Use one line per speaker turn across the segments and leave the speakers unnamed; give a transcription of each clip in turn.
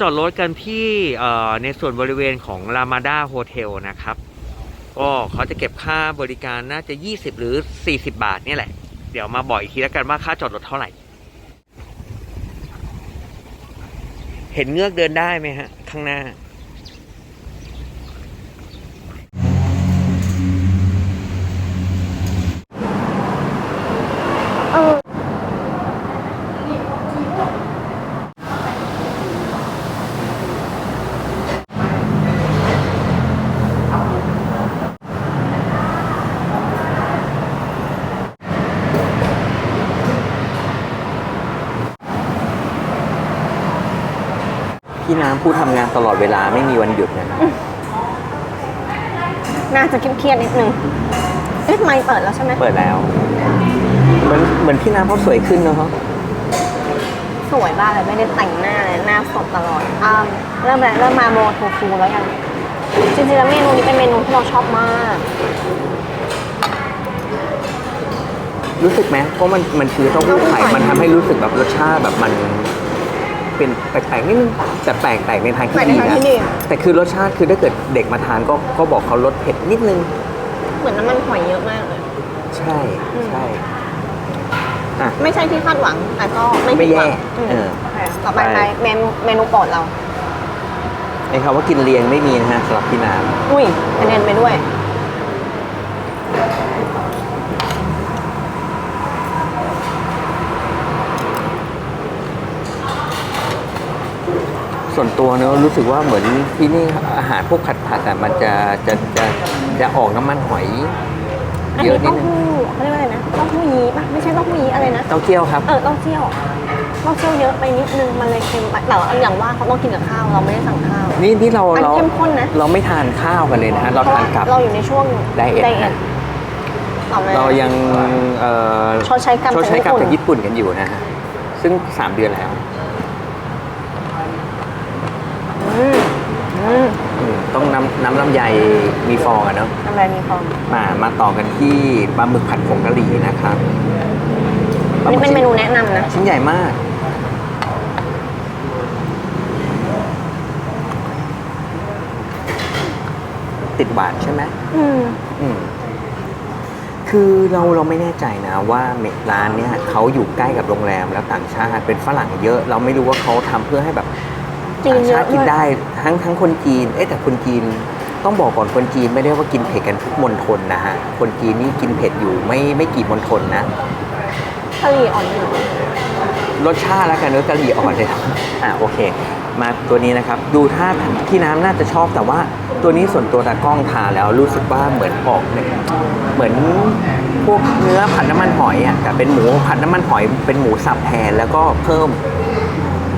จอดรถกันที่ในส่วนบริเวณของรามาดาโฮเทลนะครับก็เขาจะเก็บค่าบริการน่าจะ 20 หรือ 40 บาทนี่แหละ เดี๋ยวมาบอกอีกทีแล้วกันว่าค่าจอดรถเท่าไหร่ เห็นเงือกเดินได้ไหมฮะ ข้างหน้า น้ำผู้ทำงานตลอดเวลาไม่มีวันหยุดนะ
น่าจะเครียดๆนิดนึงเอ๊ะไม่เปิดแล้วใช่ไหม
เปิดแล้วเหมือนเหมือนพี่น้ำเขาสวยขึ้นเนอะ
สวยบ้ากเลยไม่ได้แต่งหน้าเลยหน้าสดตลอดอ่าเริ่มแล้วเริ่มมาโมโทฟูแล้วยังจริงๆแล้วเมนูนี้เป็นเมนูที่เราชอบมาก
รู้สึกไหมเพราะมันมันคือเต้าหู้ไข่มันทำให้รู้สึกแบบรสชาติแบบมัน เป็นแปลกๆนิดนึงแต่แปลกแปลกในทางที่
แปลกใน
ดี
ทาง
นะ
ที่ดี
แต่คือรสชาติคือถ้าเกิดเด็กมาทานก็ก็บอกเขาลดเผ็ดนิดนึง
เหมือนน้ำมันหอยเยอะมากเลย
ใช่ใช่อะ
ไม่ใช่ที่คาดหวัง แต่ก็ไม่
ไม่
ผิดหวัง
แย่
อืม
เออ
โอเคต่อไป
ไป
ไปเมนูเมนูโปรดเรา
ไอ้คำว่ากินเลียงไม่มีนะฮะสำหรับพี่น้
อุ้ยกระเด็นไปด้วย
ส่วนตัวเนอะรู้สึกว่าเหมือนที่นี่อาหารพวกผัดผัดๆอะมันจะจะจะจะออกน้ำมันหอย
อัน
เย
นี้
อะนิด
เต้า
นึง
หู้เขาเรียกว่าอะไรนะเต้าหู้ยี้ปะไม่ใช่เต้าหู้ยี้อะไรนะ
เต้าเจี้ยวครับ
เออเต้าเจี้ยวเต้าเจี้ยวเยอะไปนิดนึงมันเลยเค็มไปแต่ว่าอย่างว่าเขาต้องกินกับข้าวเราไม่ได้สั่งข้าว
นี่ที่เรา
อัน
เรา
เข้มข้นนะ
เราไม่ทานข้าวกันเลยนะฮะเราทานกับ
เราอยู่ในช่วง
ไดเอทนะ
ต่อมา
เรายังเอ่อ
ชดใช้กรรม
ชดใช้กรรม
จาก
จาก
ญี่
ญี่
ปุ่น
ปุ่นกันอยู่นะฮะซึ่งสามเดือนแล้ว
อืมอืม
อืมต้อง น้ำน้ำลำไยมีฟองอะเนาะ
ทำอะไรมีความ
มามาต่อกันที่ปลาหมึกผัดผงกะหรี่นะครับปลาห
นี่
ก
เป็น
ชิ้
เมนูแนะนำนะ
ชิ้นใหญ่มาก ติดหวานใช่ไหม
อืม
อืมคือเราเราไม่แน่ใจนะว่าเมร้านเนี้ยเขาอยู่ใกล้กับโรงแรมแล้วต่างชาติเป็นฝรั่งเยอะ เราไม่รู้ว่าเขาทำเพื่อให้แบบ
จีน
ต่าง
เย
ชา
อะ
ติกิน
ด้วย
ได้ทั้งทั้งคนจีน เอ๊ะแต่คนจีน ต้องบอกก่อนคนจีนไม่ได้ว่ากินเผ็ดกันทุกมณฑลนะฮะ คนจีนนี่กินเผ็ดอยู่ไม่ไม่กี่มณฑลนะ
กะหรี่อ่อนอยู่
รสชาติแล้วกันเนื้อกะหรี่อ่อนเลยครับอะโอเค มาตัวนี้นะครับ ดูท่าที่น้ำน่าจะชอบแต่ว่าตัวนี้ส่วนตัวตากล้องทานแล้วรู้สึกว่าเหมือนออกเนี่ยเหมือนพวกเนื้อผัดน้ำมันหอยอะแต่เป็นหมูผัดน้ำมันหอย เป็นหมูสับแทนแล้วก็เพิ่ม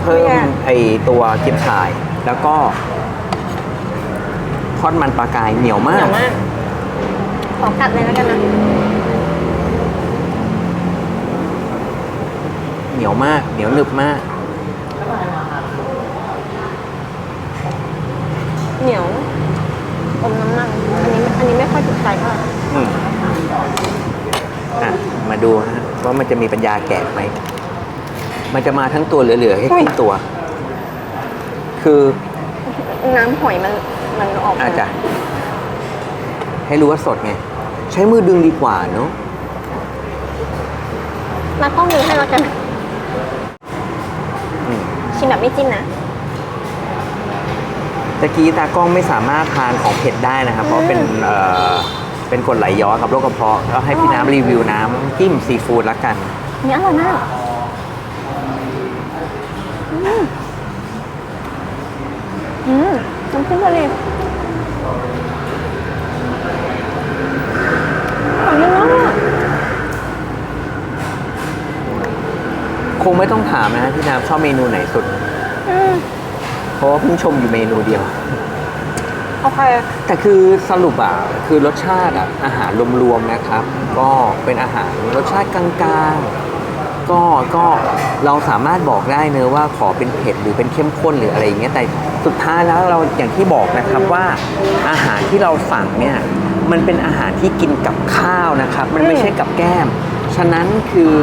เพิ่มไอตัวเกี๊ยวฉ่าย แล้วก็ ทอดมันปลากายเหนียวมา
เหนี
ก
ยวมากขอกัดเลยแล้วกันนะ
เหนียวมาก เหนียวหนึบมาก
เหนียวอมน้ำมันอันนี้อันนี้ไม่ค่อยถูกใจเท่าไหร่
อืมอะ มาดูฮะว่ามันจะมีปัญญาแกะไหม มันจะมาทั้งตัวเหลือๆให้ครึ่งตัว คือ
น้ำหอยมัน มันออกมา
อาจจะให้รู้ว่าสดไง ใช้มือดึงดีกว่าเนาะ
นัดต้องดูให้แล้วกัน
อืม
ชิมแบบไม่จิ้มนะ
ตะกี้ตากล้องไม่สามารถทานของเผ็ดได้นะครับ เพราะเป็นเอ่อเป็นกรดไหลย้อนกับโรคกระเพาะก็ให้พี่น้ำรีวิวน้ำจิ้มซีฟู้ดละกัน
นี่อร่อยมากอืมอืมน้ำจิ้มทะเลอร่อยมาก
ค งไม่ต้องถามนะฮะพี่น้ำชอบเมนูไหนสุด
อืม
เพราะว่าเพิ่งชมอยู่เมนูเดียว
โอเค
แต่คือสรุปอะคือรสชาติอะอาหารรวมๆนะครับ ก็เป็นอาหารรสชาติกลางๆ ก็ก็เราสามารถบอกได้เนอะว่าขอเป็นเผ็ดหรือเป็นเข้มข้นหรืออะไรอย่างเงี้ยแต่สุดท้ายแล้วเราอย่างที่บอกนะครับว่าอาหารที่เราสั่งเนี่ยมันเป็นอาหารที่กินกับข้าวนะครับ มันไม่ใช่กับแก้ม ฉะนั้นคือ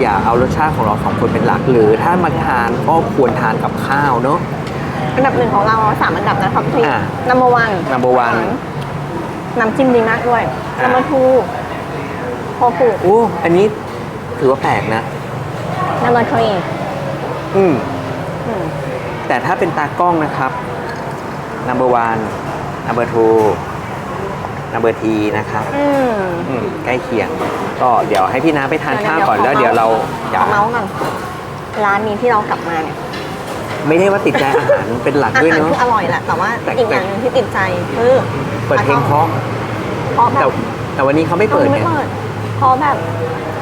อย่าเอารสชาติของเราสองคนเป็นหลัก หรือถ้ามาทานก็ควรทานกับข้าวเนอะ
อันดับหนึ่งของเราสามอันดับนะท็อปทรี
อ่า
number one
Number one
น้ำจิ้มดีมากด้วย
อ่า
number two โคฟู
โอ้ อันนี้ถือว่าแปลกนะ
number three
อืม
อืม
แต่ถ้าเป็นตากล้องนะครับ number one number two number t นะครับ
อืม
อืมใกล้เคียง ก็เดี๋ยวให้พี่น้าไปทานข้าวก่อนแล้วเดี๋ยวเรา
ข
จะ
อเมาส์กันร้านนี้ที่เรากลับมาเนี่ย
ไม่ได้ว่าติดใจอาหารเป็นหลัก
อา
ด้วย
หาร
เนาะ
คืออร่อยแหละแต่ว่า
แต่
อีกอย่างหนึ่งที่ติดใจคือ
เปิดเพลงเพราะ
เพราะแบ
แต่
บ
แต่วันนี้เขาไม่เปิด
ไม่
เนี่ย
เปิดเพราะแบบ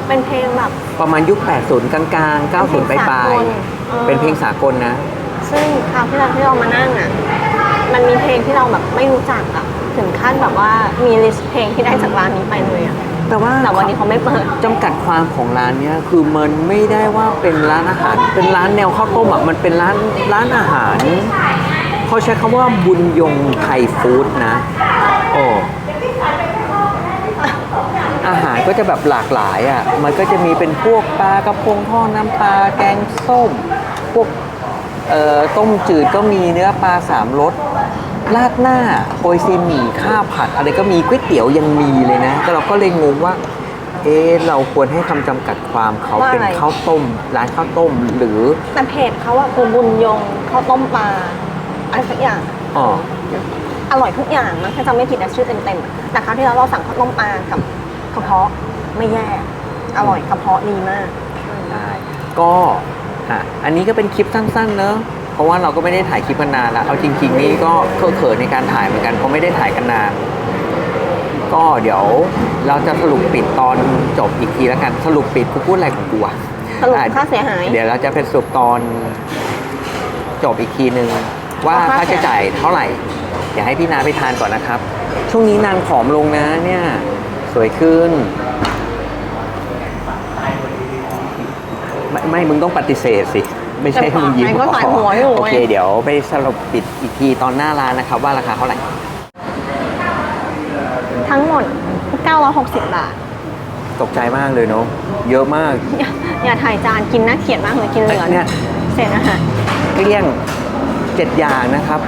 เป็นเพลงแบบ
ประมาณยุค 80 กลางๆ 90 ปลายปลาย
เป็นเพลงสากลเออ
เป็นเพลงสากลนะ
ซึ่งคราวที่เราที่เรามานั่งอะ มันมีเพลงที่เราแบบไม่รู้จักอะ ถึงขั้นแบบว่ามีลิสต์เพลงที่ได้จากร้านนี้ไปเลยอะ
แต่ว่า
แต่วันนี้เขาไม่เปิด
จำกัดความของร้านเนี้ยคือมันไม่ได้ว่าเป็นร้านอาหาร เป็นร้านแนวข้าวต้มอะมันเป็นร้านร้านอาหารเขาใช้คำว่าบุญยงไทยฟู้ดนะโอ้อาหารก็จะแบบหลากหลายอะ มันก็จะมีเป็นพวกปลากระพงทอดน้ำปลาแกงส้ม พวกเอ่อต้มจืดก็มีเนื้อปลาสามรส ราดหน้าโปยซีหมี่ข้าวผัด อะไรก็มีก๋วยเตี๋ยวยังมีเลยนะแต่เราก็เลยงงว่า เอ๊ะเราควรให้คำจำกัดความเขา
ว่า
เป็น
อะไร
ข้าวต้ม ร้านข้าวต้มหรือ
แต่เพจเขาอะคือบุญยงข้าวต้มปลาอะไรสักอย่าง
อ๋อ
อร่อยทุกอย่างนะถ้าจำไม่ผิดนะชื่อเต็มๆแต่คราวที่แล้วเราสั่งข้าวต้มปลากับกระเพาะไม่แย่ อร่อยกระเพาะดีมาก
ได้ก็อะอันนี้ก็เป็นคลิปสั้นๆเนอะ เพราะว่าเราก็ไม่ได้ถ่ายคลิปกันนานแล้วเอาจริง ๆ นี่ก็เคอะเขินในการถ่ายเหมือนกันเพราะไม่ได้ถ่ายกันนาน ก็เดี๋ยวเราจะสรุปปิดตอนจบอีกทีแล้วกันสรุปปิดกูพูดอะไรของกูอะ
สรุป
อะ
ค่าเสียหาย
เดี๋ยวเราจะเป็นสรุปตอนจบอีกทีหนึ่งว่า
ว่าค่า
ค่าใช้จ่ายเท่าไหร่เดี๋ยวให้พี่นาไปทานก่อนนะครับ ช่วงนี้นางผอมลงนะเนี่ย สวยขึ้น ไม่ไม่มึงต้องปฏิเสธสิ ไม่ใช่
แต่
มึงยิ้ม
ปากไหนก็สายหัวอยู่
โอเค
ไง
เดี๋ยวไปสรุปปิดอีกทีตอนหน้าร้านนะครับ ว่าราคาเท่าไหร่
ทั้งหมด 960 บาท
ตกใจมากเลยเนาะเยอะมาก
อย่าอย่าถ่ายจานกินน่าเกลียดมากเลยกินเหลือ
เนี่ย
เศษอาหาร
เกลี้ยง 7 อย่างนะครับ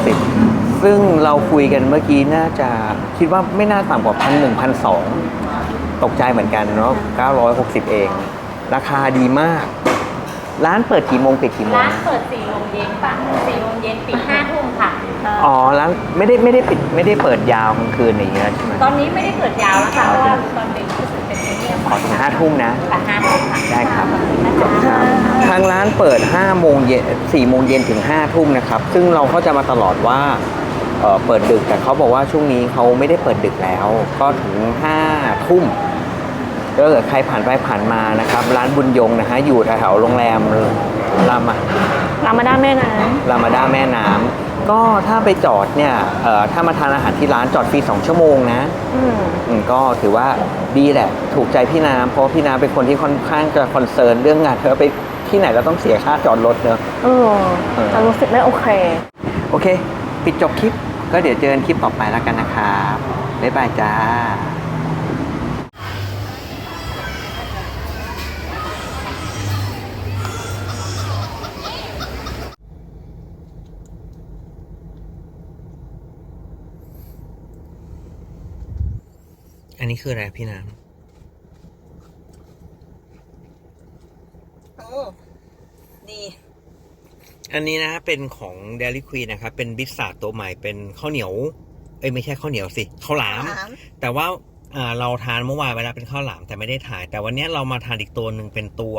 960 ซึ่งเราคุยกันเมื่อกี้น่าจะคิดว่าไม่น่าต่ำกว่าพันหนึ่งพันสองตกใจเหมือนกันเนาะ960 เอง ราคาดีมาก ร้านเปิดกี่โมงปิดกี่โมง
ร้านเปิด4โมงเย็นป่ะ4โมงเย็นปิด5ทุ่มค่ะ
อ๋อร้านไม่ได้ไม่ได้ปิดไม่ได้เปิดยาวกลางคืนอย่างเงี้ยใช่ไหม
ตอนนี้ไม่ได้เปิดยาวแล้วค่ะเพราะว่าตอนเป็นรู้สึกเป็นพรีเมียม
อ๋อถึงห้าทุ่มนะ
ป่ะ5ทุ่มค่ะ
ได้ครับ
นะคะ
ครับทางร้านเปิด5โมงเย็น4โมงเย็นถึง5ทุ่มนะครับ ซึ่งเราเข้าใจมาตลอดว่าเอ่อเปิดดึกแต่เขาบอกว่าช่วงนี้เขาไม่ได้เปิดดึกแล้ว ก็ถึง5ทุ่ม ก็เกิดใครผ่านไปผ่านมานะครับ ร้านบุญยงนะฮะอยู่แถวๆโรงแรมรามา
รามาด้าแม่น้
รามาด้าแม่น้ำก็ถ้าไปจอดเนี่ยเอ่อถ้ามาทานอาหารที่ร้านจอดฟรี2ชั่วโมงนะำ
อืม
อืมก็ถือว่าดีแหละ ถูกใจพี่น้ำเพราะว่าพี่น้ำเป็นคนที่ค่อนข้างจะคอนเซิร์นเรื่องงานเธอไปที่ไหนเราต้องเสียค่าจอดรถเนอะ
เออ
เออ
จะรู้สึกไม่โอเค
โอเค ปิดจบคลิป ก็เดี๋ยวเจอกันคลิปต่อไปแล้วกันนะครับบ๊ายบายจ้า นนี้คืออะไรพี่น้ำ
โอ้ดี
อันนี้นะเป็นของ Dairy Queen นะครับเป็นบิสซาร์ตัวใหม่เป็นข้าวเหนียว เอ้ยไม่ใช่ข้าวเหนียวสิข้าวหลาม แต่ว่าอ่าเราทานเมื่อวานไปแล้วเป็นข้าวหลามแต่ไม่ได้ถ่าย แต่วันนี้เรามาทานอีกตัวหนึ่งเป็นตัว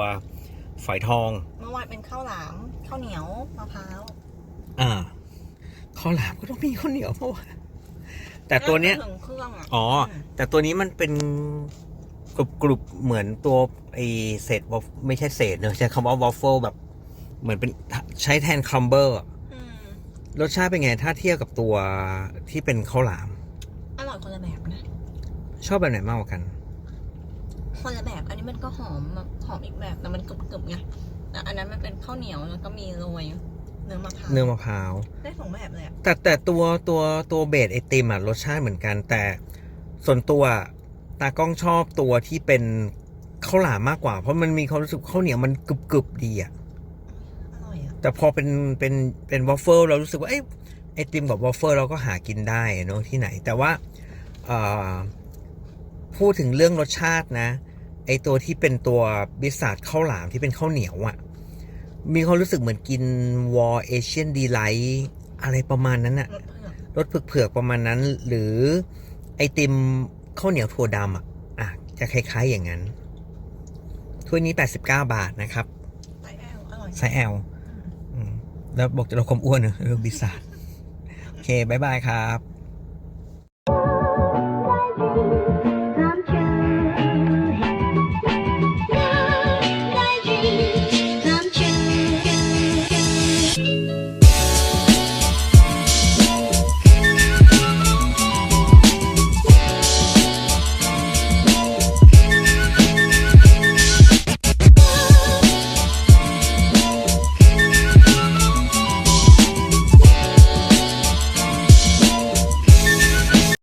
ฝอยทอง
เมื่อวานเป็นข้าวหลามข้าวเหนียวมะพร้าว
อ่าข้าวหลามก็ต้องมีข้าวเหนียวเพราะว่า แต่ตัวเนี้ย
ถึงเครื่องอะ
อ๋อ แต่ตัวนี้มันเป็นกรุบกรุบๆเหมือนตัวไอเศษวอฟไม่ใช่เศษเนอะใช้คำว่าวอฟเฟิลแบบ เหมือนเป็นใช้แทนคัมเบอร์
ม
รสชาติเป็นไง ถ้าเทียบกับตัวที่เป็นข้าวหลาม
อร่อยคนละแบบนะ
ชอบแบบไหนมากกว่ากัน
คนละแบบ อันนี้มันก็หอมแบบหอมอีกแบบแต่มันกรึบๆไงแต่อันนั้นมันเป็นข้าวเหนียวแล้วก็มีโรยเนื้อมะพร้าว
เนื้อมะพร้าว
ได้สองแบบเลยอะ
แต่แต่ตัวตัวตัวเบสไอติมอะรสชาติเหมือนกัน แต่ส่วนตัวตากล้องชอบตัวที่เป็นข้าวหลามมากกว่า เพราะมันมีความรู้สึกข้าวเหนียวมันกรึบกรึบๆดีอะ
อร่อยอะ
แต่พอเป็นเป็นเป็นวอฟเฟิลเรารู้สึกว่าเอ้ยไอติมกับวอฟเฟิลเราก็หากินได้เนอะที่ไหน แต่ว่าเอ่อพูดถึงเรื่องรสชาตินะ ไอตัวที่เป็นตัวบิสซาร์ดข้าวหลามที่เป็นข้าวเหนียวอะ่ะ มีความรู้สึกเหมือนกินวอเอเชียนดีไลท์อะไรประมาณนั้นอะ
รสเผือก
รสเผือกๆประมาณนั้น หรือไอติมข้าวเหนียวถั่วดำอะอะ จะคล้าย ๆอย่างนั้น ถ้วยนี้ 89 บาทนะครับ
ไซแอลอร่อย
ไซส์ L อืมแล้วบอกจะลดความอ้วนเหรอเรื่องบิสซาร์ดโอเคบ๊ายบายครับ